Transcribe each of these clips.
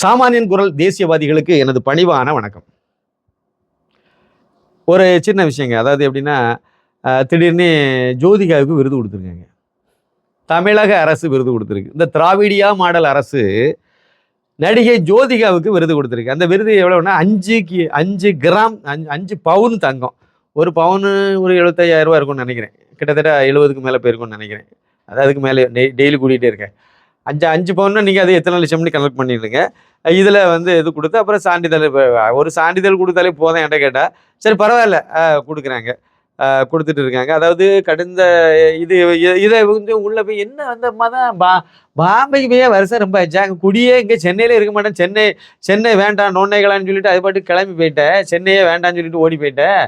சாமானியன் குரல் தேசியவாதிகளுக்கு எனது பணிவான வணக்கம். ஒரு சின்ன விஷயங்க. அதாவது எப்படின்னா திடீர்னு ஜோதிகாவுக்கு விருது கொடுத்துருக்காங்க. தமிழக அரசு விருது கொடுத்துருக்கு. இந்த திராவிடியா மாடல் அரசு நடிகை ஜோதிகாவுக்கு விருது கொடுத்துருக்கு. அந்த விருது எவ்வளோன்னா அஞ்சு கி அஞ்சு கிராம் அஞ்சு அஞ்சு பவுன் தங்கம். ஒரு பவுனு ஒரு எழுபத்தையாயிரம் ரூபா இருக்கும்னு நினைக்கிறேன். கிட்டத்தட்ட எழுபதுக்கு மேலே போயிருக்கும்னு நினைக்கிறேன். அது அதுக்கு மேலே டெய்லி கூட்டிகிட்டே இருக்கேன். அஞ்சு அஞ்சு பவுன்னா நீங்கள் அது எத்தனை லட்சம்னு கனெக்ட் பண்ணிடுங்க இதில் வந்து இது கொடுத்து அப்புறம் சான்றிதழ் ஒரு சான்றிதழ் கொடுத்தாலே போதும் என்கிட்ட கேட்டால் சரி பரவாயில்ல. கொடுக்குறாங்க. கொடுத்துட்டு இருக்காங்க. அதாவது கடந்த இது இதை வந்து உள்ளே போய் என்ன அந்த அம்மா தான் பா பாம்பைக்கு போய் வருஷம் ரொம்ப ஆச்சு அங்கே குடியே இங்கே சென்னையிலே இருக்க மாட்டேன். சென்னை சென்னை வேண்டாம் நோன்னைகளான்னு சொல்லிட்டு அது பாட்டு கிளம்பி போயிட்டேன் சென்னையே வேண்டாம்னு சொல்லிட்டு ஓடி போயிட்டேன்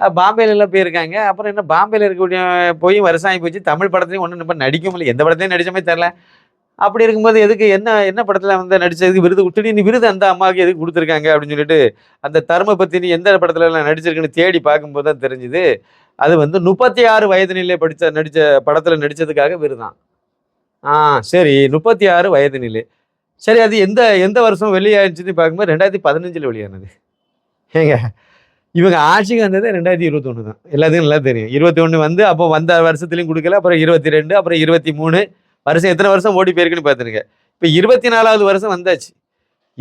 அஹ், பாம்பேல எல்லாம் போயிருக்காங்க. அப்புறம் என்ன பாம்பேல இருக்கக்கூடிய போய் வருஷம் ஆகி போச்சு. தமிழ் படத்துலையும் ஒன்றும் நம்ம நடிக்க முடியல எந்த படத்தையும் நடிச்ச மாதிரி தெரில அப்படி இருக்கும்போது எதுக்கு என்ன என்ன படத்தில் வந்து நடிச்சதுக்கு விருது திடீர்னு விருது அந்த அம்மாவுக்கு எதுக்கு கொடுத்துருக்காங்க அப்படின்னு சொல்லிட்டு அந்த தர்ம பத்தினி எந்த படத்துல எல்லாம் நடிச்சிருக்குன்னு தேடி பார்க்கும்போது தான் தெரிஞ்சுது. அது வந்து முப்பத்தி ஆறு வயது நிலை படித்த நடித்த படத்தில் நடித்ததுக்காக விருதான். ஆ சரி முப்பத்தி ஆறு வயது நிலை சரி அது எந்த எந்த வருஷம் வெளியாகிச்சுன்னு பார்க்கும்போது ரெண்டாயிரத்தி பதினஞ்சில் வெளியானது. ஏங்க இவங்க ஆட்சிக்கு வந்தது ரெண்டாயிரத்தி இருபத்தொன்று தான். எல்லாத்துக்கும் நல்லா தெரியும். இருபத்தி ஒன்று வந்து அப்போ வந்த வருஷத்துலையும் கொடுக்கல அப்புறம் இருபத்தி ரெண்டு அப்புறம் இருபத்தி மூணு வருஷம் எத்தனை வருஷம் ஓடி போயிருக்குன்னு பார்த்துருங்க. இப்போ இருபத்தி நாலாவது வருஷம் வந்தாச்சு.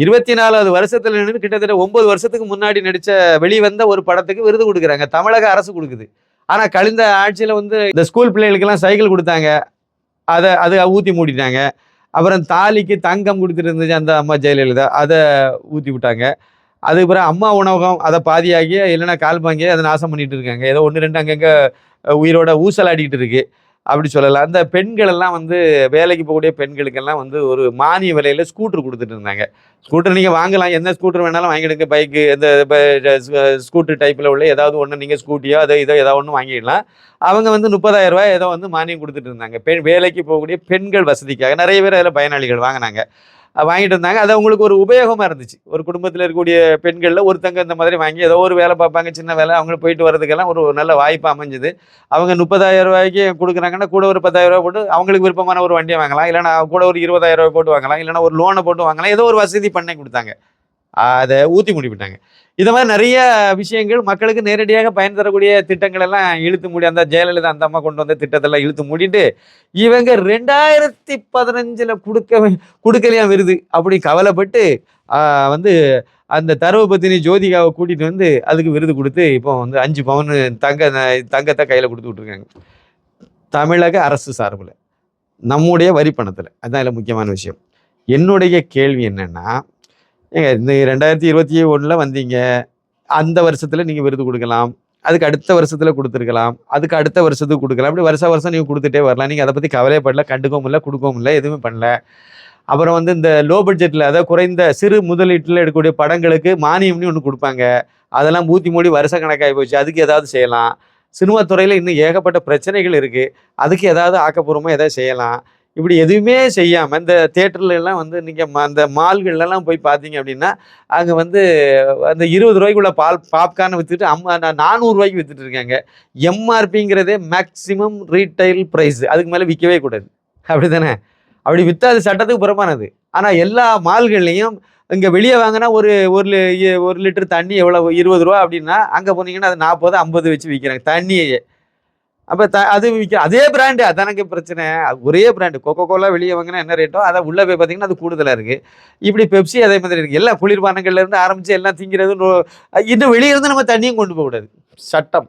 இருபத்தி நாலாவது வருஷத்துல நின்று கிட்டத்தட்ட ஒன்பது வருஷத்துக்கு முன்னாடி நடித்த வெளிவந்த ஒரு படத்துக்கு விருது கொடுக்குறாங்க. தமிழக அரசு கொடுக்குது. ஆனால் கழிந்த ஆட்சியில் வந்து இந்த ஸ்கூல் பிள்ளைகளுக்கெல்லாம் சைக்கிள் கொடுத்தாங்க. அதை அது ஊற்றி மூடிட்டாங்க. அப்புறம் தாலிக்கு தங்கம் கொடுத்துட்டு இருந்துச்சு அந்த அம்மா ஜெயலலிதா. அதை ஊற்றி விட்டாங்க. அதுக்கப்புறம் அம்மா உணவகம் அதை பாதியாகி இல்லைன்னா கால் பாங்கி அதை நாசம் பண்ணிட்டு இருக்காங்க. ஏதோ ஒன்று ரெண்டு அங்கங்கே உயிரோட ஊசலாடிக்கிட்டு இருக்குது அப்படி சொல்லலாம் அந்த பெண்கள் எல்லாம் வந்து வேலைக்கு போகக்கூடிய பெண்களுக்கெல்லாம் வந்து ஒரு மானிய விலையில் ஸ்கூட்டர் கொடுத்துட்டு இருந்தாங்க. ஸ்கூட்டர் நீங்கள் வாங்கலாம். எந்த ஸ்கூட்டர் வேணாலும் வாங்கிடுங்க. பைக்கு இந்த ஸ்கூட்டர் டைப்பில் உள்ள ஏதாவது ஒன்று நீங்கள் ஸ்கூட்டியோ அதோ இதோ ஏதாவது ஒன்று வாங்கிடலாம். அவங்க வந்து முப்பதாயிரம் ரூபாய் ஏதோ வந்து மானியம் கொடுத்துட்டு இருந்தாங்க. பெண் வேலைக்கு போகக்கூடிய பெண்கள் வசதிக்காக நிறைய பேர் அதில் பயனாளிகள் வாங்கினாங்க. வாங்கிட்டு இருந்தாங்க அது அவங்களுக்கு ஒரு உபயோகமாக இருந்துச்சு. ஒரு குடும்பத்தில் இருக்கக்கூடிய பெண்களில் ஒருத்தங்க இந்த மாதிரி வாங்கி ஏதோ ஒரு வேலை பார்ப்பாங்க சின்ன வேலை அவங்க போயிட்டு வர்றதுக்கெல்லாம் ஒரு நல்ல வாய்ப்பு அமைஞ்சுது. அவங்க முப்பதாயிரம் ரூபாய்க்கு கொடுக்குறாங்கன்னா கூட ஒரு பத்தாயிரம் ரூபாய் போட்டு அவங்களுக்கு விருப்பமான ஒரு வண்டியை வாங்கலாம். இல்லைன்னா கூட ஒரு இருபதாயிரம் ரூபாய் போட்டு வாங்கலாம். இல்லைன்னா ஒரு லோனை போட்டு வாங்கலாம். ஏதோ ஒரு வசதி பண்ணி கொடுத்தாங்க. அதை ஊற்றி முடிப்பிட்டாங்க. இது மாதிரி நிறைய விஷயங்கள் மக்களுக்கு நேரடியாக பயன் தரக்கூடிய திட்டங்கள் எல்லாம் இழுத்து மூடி அந்த ஜெயலலிதா அந்த அம்மா கொண்டு வந்த திட்டத்தெல்லாம் இழுத்து மூடிட்டு இவங்க ரெண்டாயிரத்தி பதினஞ்சில் கொடுக்க கொடுக்கலையா விருது? அப்படி கவலைப்பட்டு வந்து அந்த தரவு பத்தினி ஜோதிகாவை கூட்டிகிட்டு வந்து அதுக்கு விருது கொடுத்து இப்போ வந்து அஞ்சு பவுன் தங்க தங்கத்தை கையில் கொடுத்து விட்ருக்காங்க தமிழக அரசு சார்பில். நம்முடைய வரி பணத்தில் அதுதான் இதில் முக்கியமான விஷயம். என்னுடைய கேள்வி என்னென்னா ஏங்க இந்த ரெண்டாயிரத்தி இருபத்தி ஒன்றில் வந்தீங்க. அந்த வருஷத்தில் நீங்கள் விருது கொடுக்கலாம். அதுக்கு அடுத்த வருஷத்தில் கொடுத்துருக்கலாம். அதுக்கு அடுத்த வருஷத்துக்கு கொடுக்கலாம். அப்படி வருஷ வருஷம் நீங்கள் கொடுத்துட்டே வரலாம். நீங்கள் அதை பற்றி கவலைப்படல கண்டுக்கவும் இல்லை கொடுக்கவும் இல்லை எதுவுமே பண்ணல. அப்புறம் வந்து இந்த லோ பட்ஜெட்டில் அதாவது குறைந்த சிறு முதலீட்டில் எடுக்கக்கூடிய படங்களுக்கு மானியம்னு ஒன்று கொடுப்பாங்க. அதெல்லாம் ஊற்றி மூடி வருஷ கணக்காகி போச்சு. அதுக்கு ஏதாவது செய்யலாம். சினிமா துறையில் இன்னும் ஏகப்பட்ட பிரச்சனைகள் இருக்குது அதுக்கு ஏதாவது ஆக்கப்பூர்வமாக எதாவது செய்யலாம். இப்படி எதுவுமே செய்யாமல் இந்த தேட்டர்லாம் வந்து நீங்கள் அந்த மால்கள்லாம் போய் பார்த்தீங்க அப்படின்னா அங்கே வந்து அந்த இருபது ரூபாய்க்குள்ள பால் பாப்கார்ன் விற்றுட்டு அம்மா நான் நானூறுரூவாய்க்கு விற்றுட்டு இருக்காங்க. எம்ஆர்பிங்கிறதே மேக்ஸிமம் ரீட்டைல் ப்ரைஸ். அதுக்கு மேலே விற்கவே கூடாது. அப்படி தானே அப்படி விற்றா அது சட்டத்துக்கு புறமானது ஆனால் எல்லா மால்கள்லையும் இங்கே வெளியே வாங்கினா ஒரு ஒரு லி- ஒரு லிட்டர் தண்ணி எவ்வளோ இருபது ரூபா அப்படின்னா அங்கே போனீங்கன்னா அது நாற்பது ஐம்பது வச்சு விற்கிறாங்க தண்ணியே. அப்போ த அது விற்க அதே பிராண்டு அதானங்க பிரச்சனை. ஒரே பிராண்டு கொக்கோ கோலா வெளியே வாங்கினா என்ன ரேட்டோ அதை உள்ளே போய் பார்த்தீங்கன்னா அது கூடுதலாக இருக்குது இப்படி பெப்சி அதே மாதிரி இருக்குது எல்லா குளிர்பானங்கள்லேருந்து ஆரம்பித்து எல்லாம் திங்கிறது இன்னும் வெளியே இருந்து நம்ம தண்ணியும் கொண்டு போகக்கூடாது சட்டம்.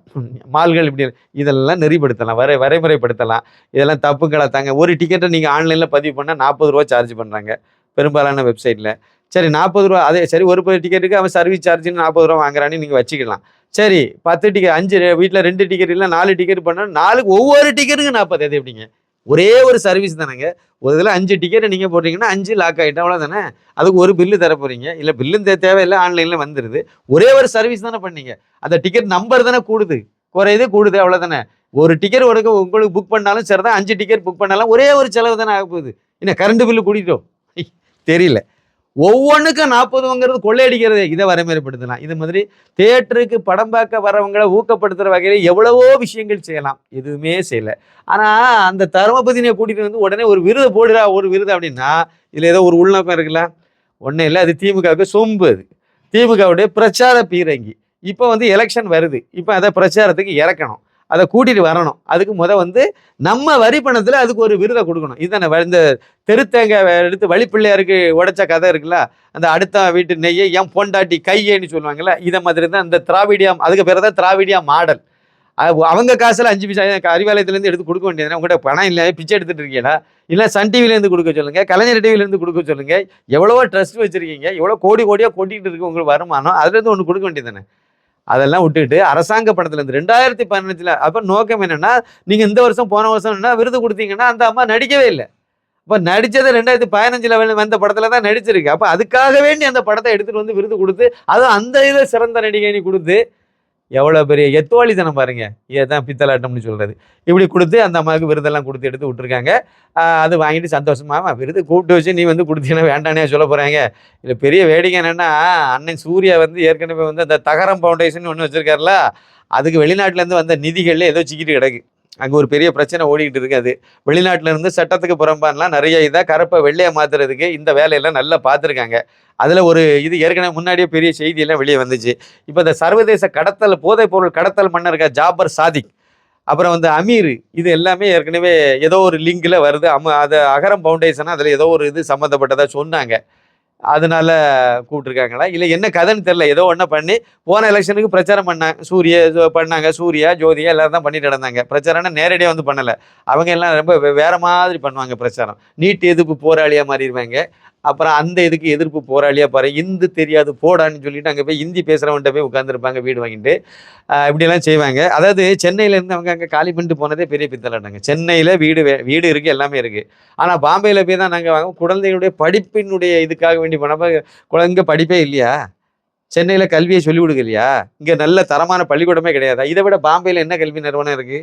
மால்கள் இப்படி இதெல்லாம் நெறிப்படுத்தலாம். வரை வரைமுறைப்படுத்தலாம். இதெல்லாம் தப்புங்களா தாங்க. ஒரு டிக்கெட்டை நீங்கள் ஆன்லைனில் பதிவு பண்ணால் நாற்பது ரூபா சார்ஜ் பண்ணுறாங்க பெரும்பாலான வெப்சைட்டில் சரி நாற்பது ரூபா அதே சரி ஒரு டிக்கெட்டுக்கு அவன் சர்வீஸ் சார்ஜ்னு நாற்பது ரூபா வாங்குறான்னு நீங்கள் வச்சுக்கலாம். சரி பத்து டிக்கெட் அஞ்சு வீட்டில் ரெண்டு டிக்கெட் இல்லை நாலு டிக்கெட் பண்ணால் நாலுக்கு ஒவ்வொரு டிக்கெட்டுக்கு நாற்பது அது எப்படிங்க? ஒரே ஒரு சர்வீஸ் தானேங்க. ஒரு இதில் அஞ்சு டிக்கெட் நீங்கள் போடுறீங்கன்னா அஞ்சு லாக் அவ்வளோ அவ்வளோதானே அதுக்கு ஒரு பில்லு தர போகிறீங்க இல்லை பில்லும் தே தேவையில்லை ஆன்லைனில் வந்துடுது ஒரே ஒரு சர்வீஸ் தானே பண்ணீங்க. அந்த டிக்கெட் நம்பர் தானே கூடுது. குறையுது கூடுது அவ்வளோதானே ஒரு டிக்கெட் உனக்கு உங்களுக்கு புக் பண்ணாலும் சரி தான் அஞ்சு டிக்கெட் புக் பண்ணாலும் ஒரே ஒரு செலவு தானே ஆக போகுது. என்ன கரண்ட் பில்லு கூட்டிட்டோம் தெரியல. ஒவ்வொன்றுக்கும் நாற்பதுங்கிறது கொள்ளையடிக்கிறது. இதை வரைமுறைப்படுத்தலாம். இது மாதிரி தேட்டருக்கு படம் பார்க்க வரவங்களை ஊக்கப்படுத்துகிற வகையில் எவ்வளவோ விஷயங்கள் செய்யலாம். எதுவுமே செய்யலை. ஆனால் அந்த தர்மபதினியை கூட்டிகிட்டு வந்து உடனே ஒரு விருது போடுறா ஒரு விருது அப்படின்னா இதில் ஏதோ ஒரு உள்நோக்கம் இருக்குல்ல? ஒன்றும் இல்லை. அது திமுகவுக்கு சொம்பு அது. திமுகவுடைய பிரச்சார பீரங்கி. இப்போ வந்து எலெக்ஷன் வருது. இப்போ அதை பிரச்சாரத்துக்கு இறக்கணும். அதை கூட்டிட்டு வரணும். அதுக்கு முத வந்து நம்ம வரி பணத்தில் அதுக்கு ஒரு விருதை கொடுக்கணும். இதுதானே இந்த தெருத்தேங்காய் எடுத்து வழிப்பிள்ளையாருக்கு உடைச்ச கதை இருக்குல்ல? அந்த அடுத்த வீட்டு நெய்யை என் பொண்டாட்டி கையேன்னு சொல்லுவாங்கல்ல? இதை மாதிரி தான் இந்த திராவிடியா அதுக்கு பேர் தான் திராவிடியா மாடல். அவங்க காசுல அஞ்சு பைசா அறிவாலயத்துலேருந்து எடுத்து கொடுக்க வேண்டியது உங்கள்கிட்ட பணம் இல்லை பிச்சை எடுத்துகிட்டு இருக்கீங்களா? இல்லை சன் டிவிலேருந்து கொடுக்க சொல்லுங்கள் கலைஞர் டிவிலேருந்து கொடுக்க சொல்லுங்கள் எவ்வளவோ ட்ரஸ்ட் வச்சுருக்கீங்க. எவ்வளோ கோடி கோடியாக கொட்டிகிட்டு இருக்கு உங்களுக்கு வருமானம். அதுலேருந்து ஒன்று கொடுக்க வேண்டியது அதெல்லாம் விட்டுட்டு அரசாங்க படத்தில் இந்த ரெண்டாயிரத்தி பதினஞ்சில் அப்போ நோக்கம் என்னென்னா நீங்கள் இந்த வருஷம் போன வருஷம் என்ன விருது கொடுத்தீங்கன்னா அந்த அம்மா நடிக்கவே இல்லை. அப்போ நடித்தது ரெண்டாயிரத்தி பதினஞ்சில் வந்த படத்தில் தான் நடிச்சிருக்கு. அப்போ அதுக்காக வேண்டி அந்த படத்தை எடுத்துகிட்டு வந்து விருது கொடுத்து அதுவும் அந்த இதை சிறந்த நடிகை கொடுத்து எவ்வளோ பெரிய எத்தோழித்தனம் பாருங்க. இதுதான் பித்தலாட்டம்னு சொல்கிறது இப்படி கொடுத்து அந்த அம்மாவுக்கு விருதெல்லாம் கொடுத்து எடுத்து விட்டுருக்காங்க. அது வாங்கிட்டு சந்தோஷமாக விருது கூப்பிட்டு வச்சு நீ வந்து கொடுத்தீங்கன்னா வேண்டானே சொல்ல போகிறாங்க இல்லை பெரிய வேடிக்கை என்னென்னா அண்ணன் சூர்யா வந்து ஏற்கனவே வந்து அந்த தகரம் ஃபவுண்டேஷன் ஒன்று வச்சுருக்காருல அதுக்கு வெளிநாட்டிலேருந்து வந்த நிதிகளில் ஏதோ சிக்கிட்டு கிடக்கு. அங்கே ஒரு பெரிய பிரச்சனை ஓடிக்கிட்டு இருக்கு அது. இருந்து சட்டத்துக்கு புறம்பான்லாம் நிறைய இதாக கருப்பை வெள்ளையை மாற்றுறதுக்கு இந்த வேலையெல்லாம் நல்லா பார்த்துருக்காங்க. அதில் ஒரு இது ஏற்கனவே முன்னாடியே பெரிய செய்தியெல்லாம் வெளியே வந்துச்சு. இப்போ இந்த சர்வதேச கடத்தல் போதைப்பொருள் கடத்தல் மன்னர் இருக்க ஜாபர் சாதிக். அப்புறம் வந்து அமீர் இது எல்லாமே ஏற்கனவே ஏதோ ஒரு லிங்கில் வருது. அம அது அகரம் ஃபவுண்டேஷனாக அதில் ஏதோ ஒரு இது சம்மந்தப்பட்டதாக சொன்னாங்க. அதனால கூப்பிட்டுருக்காங்களா? இல்லை என்ன கதைன்னு தெரில ஏதோ ஒன்றை பண்ணி போன எலெக்ஷனுக்கு பிரச்சாரம் பண்ணாங்க சூரிய பண்ணாங்க. சூர்யா ஜோதியா எல்லாரும் தான் பண்ணிட்டு நடந்தாங்க. பிரச்சாரம்னா நேரடியாக வந்து பண்ணலை. அவங்க எல்லாம் ரொம்ப வேறு வேற மாதிரி பண்ணுவாங்க பிரச்சாரம். நீட் எதிர்ப்பு போராளியாக மாறிடுவாங்க. அப்புறம் அந்த இதுக்கு எதிர்ப்பு போராளியாக பாரு இந்து தெரியாது போடான்னு சொல்லிட்டு அங்கே போய் ஹிந்தி பேசுகிறவன்ட்ட போய் உட்காந்துருப்பாங்க வீடு வாங்கிட்டு. இப்படியெல்லாம் செய்வாங்க. அதாவது சென்னையிலேருந்து அவங்க அங்கே காலி பண்ணிட்டு போனதே பெரிய பித்தலாட்டாங்க சென்னையில் வீடு வே- வீடு இருக்குது எல்லாமே இருக்குது ஆனால் பாம்பேயில் போய் தான் நாங்கள் வாங்க குழந்தைகளுடைய படிப்பினுடைய இதுக்காக வேண்டி போனப்போ குழந்தைங்க படிப்பே இல்லையா? சென்னையில் கல்வியை சொல்லி கொடுக்கலையா? இங்கே நல்ல தரமான பள்ளிக்கூடமே கிடையாதா? இதை விட பாம்பேயில் என்ன கல்வி நிறுவனம் இருக்குது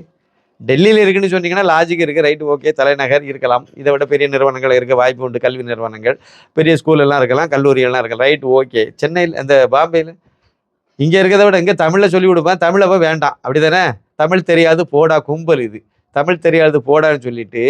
டெல்லியில் இருக்குன்னு சொன்னீங்கன்னா லாஜிக் இருக்குது ரைட்டு ஓகே தலைநகர் இருக்கலாம். இதை விட பெரிய நிறுவனங்கள் இருக்க வாய்ப்பு உண்டு. கல்வி நிறுவனங்கள். பெரிய ஸ்கூலெல்லாம் இருக்கலாம் கல்லூரியெல்லாம் இருக்கலாம். ரைட் ஓகே சென்னையில் இந்த பாம்பேயில் இங்கே இருக்கிறத விட இங்கே தமிழில் சொல்லி கொடுப்பேன். தமிழை போய் வேண்டாம். அப்படி தானே தமிழ் தெரியாது போடா கும்பல் இது. தமிழ் தெரியாது போடான்னு சொல்லிட்டு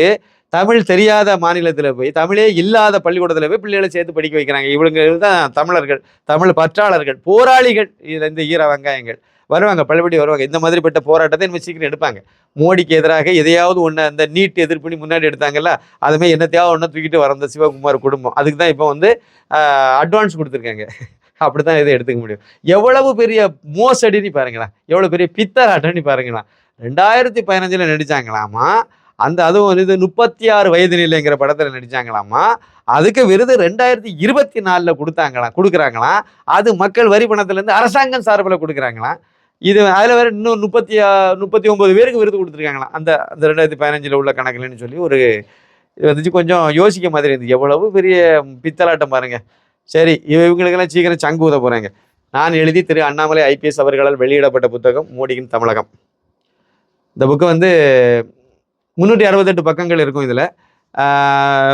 தமிழ் தெரியாத மாநிலத்தில் போய் தமிழே இல்லாத பள்ளிக்கூடத்தில் போய் பிள்ளைகளை சேர்த்து படிக்க வைக்கிறாங்க. இவங்க தான் தமிழர்கள் தமிழ் பற்றாளர்கள் போராளிகள். இதில் இந்த ஈர வெங்காயங்கள். வருவாங்க பள்ளப்படி வருவாங்க. இந்த மாதிரிப்பட்ட போராட்டத்தை இனிமேல் சீக்கிரம் எடுப்பாங்க. மோடிக்கு எதிராக எதையாவது ஒன்று அந்த நீட் எதிர்ப்புன்னு முன்னாடி எடுத்தாங்கல்ல அதுமாதிரி என்னத்தையாவது ஒன்று தூக்கிட்டு வர அந்த சிவகுமார் குடும்பம். அதுக்கு தான் இப்போ வந்து அட்வான்ஸ் கொடுத்துருக்காங்க. அப்படி தான் இதை எடுத்துக்க முடியும். எவ்வளவு பெரிய மோசடின்னு பாருங்களேன். எவ்வளோ பெரிய பித்தராட்டம்னு பாருங்களேன். ரெண்டாயிரத்தி பதினஞ்சில் நடித்தாங்களாமா அந்த அதுவும் இது முப்பத்தி ஆறு வயது நிலைங்கிற படத்தில் நடித்தாங்களாமா அதுக்கு விருது ரெண்டாயிரத்தி இருபத்தி நாலில் கொடுத்தாங்களாம் கொடுக்குறாங்களாம். அது மக்கள் வரி பணத்துலேருந்து அரசாங்கம் சார்பில் கொடுக்குறாங்களாம். இது அதில் வேறு இன்னும் முப்பத்தி முப்பத்தி ஒம்பது பேருக்கு விருது கொடுத்துருக்காங்களாம். அந்த அந்த ரெண்டாயிரத்தி பதினஞ்சில் உள்ள கணக்குலன்னு சொல்லி ஒரு இது வந்துச்சு கொஞ்சம் யோசிக்க மாதிரி இருந்துச்சு எவ்வளவு பெரிய பித்தலாட்டம் பாருங்கள் சரி இவங்களுக்கெல்லாம் சீக்கிரம் சங்கு ஊத போகிறாங்க நான் எழுதி திரு அண்ணாமலை ஐபிஎஸ் அவர்களால் வெளியிடப்பட்ட புத்தகம் மோடியின் தமிழகம். இந்த புக்கு வந்து முந்நூற்றி அறுபத்தெட்டு பக்கங்கள் இருக்கும் இதில்.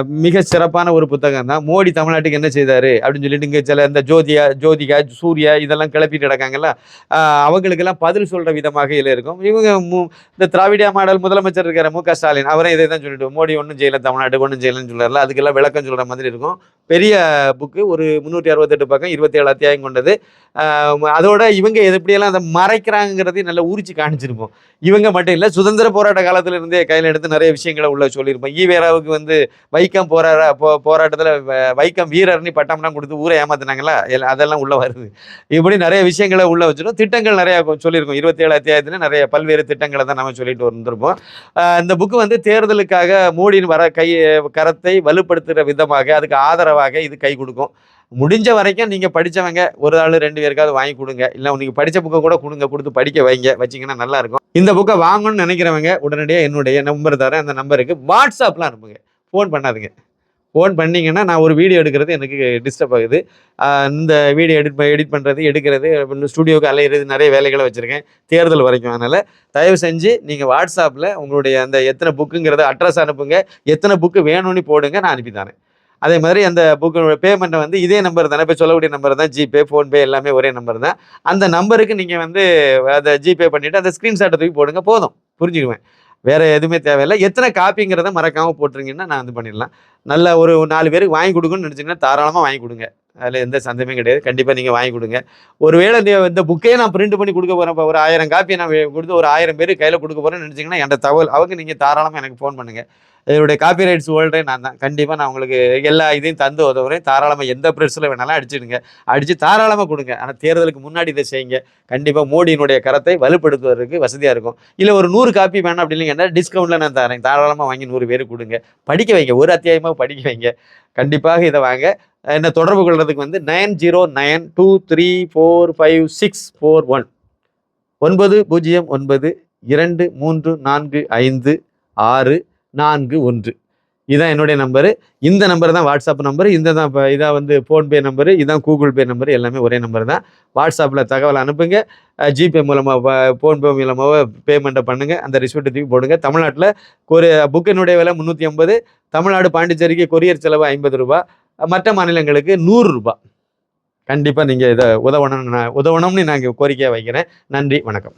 மிக சிறப்பான ஒரு புத்தகம் தான். மோடி தமிழ்நாட்டுக்கு என்ன செய்தாரு? அப்படின்னு சொல்லிட்டு இங்கே சில இந்த ஜோதியா ஜோதிகா சூர்யா இதெல்லாம் கிளப்பிட்டு கிடக்காங்கல்ல அவங்களுக்கெல்லாம் பதில் சொல்கிற விதமாக இதில் இருக்கும். இவங்க மு- இந்த திராவிட மாடல் முதலமைச்சர் இருக்கிற மு க ஸ்டாலின். அவரே இதை தான் சொல்லிட்டு மோடி ஒன்றும் செய்யலை தமிழ்நாட்டுக்கு ஒன்றும் செய்யலைன்னு சொல்கிறார்ல அதுக்கெல்லாம் விளக்கம் சொல்கிற மாதிரி இருக்கும். பெரிய புக்கு ஒரு முந்நூற்றி அறுபத்தெட்டு பக்கம் இருபத்தி ஏழு அத்தியாயம் கொண்டது. அதோட இவங்க எது எப்படியெல்லாம் அதை மறைக்கிறாங்கிறதையும் நல்லா உரிச்சு காணிச்சிருப்போம். இவங்க மட்டும் இல்லை சுதந்திர போராட்ட காலத்தில் இருந்தே கையில் எடுத்து நிறைய விஷயங்களை உள்ள சொல்லியிருப்போம். ஈவேராவுக்கு வந்து வைக்கம் போராட போ போராட்டத்தில் வைக்கம் வீரர்னு பட்டம்லாம் கொடுத்து ஊரை ஏமாத்தினாங்களா? எல்லாம் அதெல்லாம் உள்ள வருது. இப்படி நிறைய விஷயங்களை உள்ள வச்சிடும் திட்டங்கள் நிறைய சொல்லியிருக்கோம். இருபத்தி ஏழு அத்தியாயத்தில் நிறைய பல்வேறு திட்டங்களை தான் நம்ம சொல்லிட்டு வந்திருப்போம். இந்த புக்கு வந்து தேர்தலுக்காக மோடியின் வர கை கரத்தை வலுப்படுத்துகிற விதமாக அதுக்கு ஆதரவாக இது கை கொடுக்கும். முடிஞ்ச வரைக்கும் நீங்கள் படிச்சவங்க ஒரு ஆள் ரெண்டு பேருக்காவது வாங்கி கொடுங்க. இல்லை நீங்கள் படித்த புக்கை கூட கொடுங்க கொடுத்து படிக்க வைங்க. வச்சீங்கன்னா நல்லா இருக்கும். இந்த புக்கை வாங்கணும்னு நினைக்கிறவங்க உடனடியாக என்னுடைய நம்பர் தரேன். அந்த நம்பருக்கு வாட்ஸ்அப்லாம் அனுப்புங்க. ஃபோன் பண்ணாதுங்க. ஃபோன் பண்ணிங்கன்னா நான் ஒரு வீடியோ எடுக்கிறது எனக்கு டிஸ்டர்ப் ஆகுது. இந்த வீடியோ எடிட் எடிட் பண்ணுறது எடுக்கிறது ஸ்டுடியோவுக்கு அலையிறது நிறைய வேலைகளை வச்சுருக்கேன். தேர்தல் வரைக்கும் அதனால் தயவு செஞ்சு நீங்கள் வாட்ஸ்அப்பில் உங்களுடைய அந்த எத்தனை புக்குங்கிறத அட்ரஸ் அனுப்புங்க. எத்தனை புக்கு வேணும்னு போடுங்க நான் அனுப்பி தரேன். அதே மாதிரி அந்த புக்கோட பேமெண்ட்டை வந்து இதே நம்பர் தானே இப்போ சொல்லக்கூடிய நம்பர் தான் ஜிபே ஃபோன்பே எல்லாமே ஒரே நம்பர் தான். அந்த நம்பருக்கு நீங்கள் வந்து அதை ஜிபே பண்ணிவிட்டு அந்த ஸ்க்ரீன்ஷாட்டை தூக்கி போடுங்க போதும். புரிஞ்சுக்குவேன். வேறு எதுவுமே தேவையில்லை. எத்தனை காப்பிங்கிறத மறக்காமல் போட்டுருங்கன்னா நான் வந்து பண்ணிடலாம். நல்ல ஒரு நாலு பேருக்கு வாங்கி கொடுக்கணும்னு நினச்சிங்கன்னா தாராளமாக வாங்கி கொடுங்க. அதில் எந்த சந்தேகமே கிடையாது. கண்டிப்பாக நீங்கள் வாங்கி கொடுங்க. ஒருவேளை இந்த இந்த புக்கையே நான் பிரிண்ட் பண்ணி கொடுக்க போகிறேன் இப்போ ஒரு ஆயிரம் காப்பி நான் கொடுத்து ஒரு ஆயிரம் பேர் கையில் கொடுக்க போகிறேன்னு நினச்சிங்கன்னா என் தகவல் அவங்க நீங்கள் தாராளமாக எனக்கு ஃபோன் பண்ணுங்கள் இதனுடைய காப்பி ரைட்ஸ் ஹோல்டரே நான் தான். கண்டிப்பாக நான் உங்களுக்கு எல்லா இதையும் தந்து உதவுறேன். தாராளமாக எந்த ப்ரெஸ்ஸில் வேணாலும் அடிச்சிடுங்க. அடித்து தாராளமாக கொடுங்க. ஆனால் தேர்தலுக்கு முன்னாடி இதை செய்யுங்க. கண்டிப்பாக மோடியினுடைய கரத்தை வலுப்படுத்துவதற்கு வசதியாக இருக்கும். இல்லை ஒரு நூறு காப்பி வேணாம் அப்படி டிஸ்கவுண்ட்டில் நான் தரேன். தாராளமாக வாங்கி நூறு பேர் கொடுங்க. படிக்க வைங்க. ஒரு அத்தியாயமாக படிக்க வைங்க. கண்டிப்பாக இதை வாங்க. என்ன தொடர்பு கொள்றதுக்கு வந்து nine zero nine two three four five six four one. ஒன்பது பூஜ்ஜியம் ஒன்பது இரண்டு மூன்று நான்கு ஐந்து ஆறு நான்கு ஒன்று. இதான் என்னுடைய நம்பரு. இந்த நம்பர் தான் வாட்ஸ்அப் நம்பர். இந்த தான் இப்போ இதான் வந்து ஃபோன்பே நம்பரு. இதான் கூகுள் பே நம்பர். எல்லாமே ஒரே நம்பர் தான். வாட்ஸ்அப்பில் தகவல் அனுப்புங்க. ஜிபே மூலமாக ஃபோன்பே மூலமாக பேமெண்ட்டை பண்ணுங்கள் அந்த ரிசிப்ட்டை தூக்கி போடுங்க. தமிழ்நாட்டில் ஒரு புக்கினுடைய விலை முந்நூற்றி ஐம்பது. தமிழ்நாடு பாண்டிச்சேரிக்கு கொரியர் செலவு ஐம்பது ரூபா. மற்ற மாநிலங்களுக்கு நூறு ரூபாய். கண்டிப்பாக நீங்கள் இதை உதவணும்னு நான் உதவணும்னு நான் கோரிக்கையாக வைக்கிறேன். நன்றி வணக்கம்.